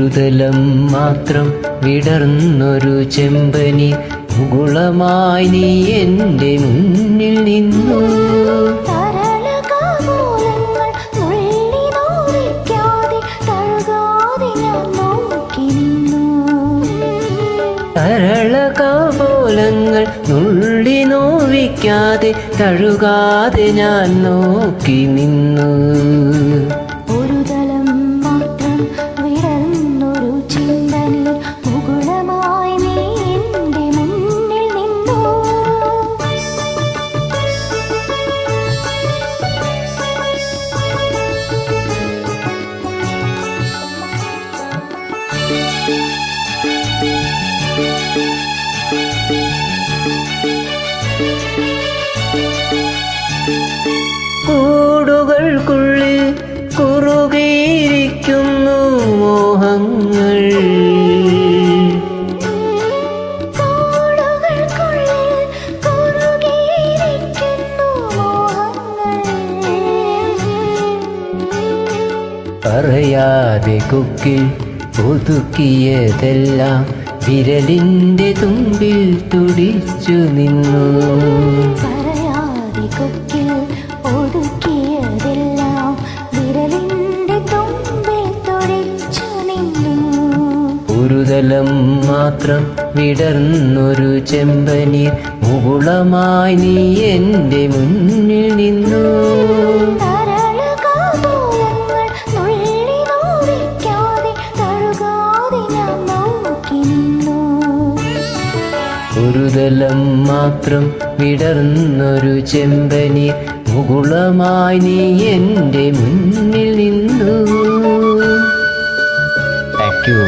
മാത്രം വിടർന്നൊരു ചെമ്പനി മുകുളമായി നീ എന്റെ മുന്നിൽ നിന്നു. തരളകാപോലങ്ങൾ നുള്ളി നോവിക്കാതെ തഴുകാതെ ഞാൻ നോക്കി നിന്നു. പറയാതെ കൊക്കിൽ ഒതുക്കിയതെല്ലാം വിരലിന്റെ തുമ്പിൽ തുടിച്ചു നിന്നു. പറയാതെ കൊക്കിൽ ഒതുക്കിയതെല്ലാം വിരലിന്റെ തുമ്പിൽ തൊഴിച്ചു നിന്നു. ഒരു തലം മാത്രം വിടർന്നൊരു ചെമ്പനീർ മുകുളമായി നീ എന്റെ മുന്നിൽ നിന്നു. ഒരു തലം മാത്രം വിടർന്നൊരു ചെമ്പനി മുകുളമായി നീ എന്റെ മുന്നിൽ നിന്നു. Thank you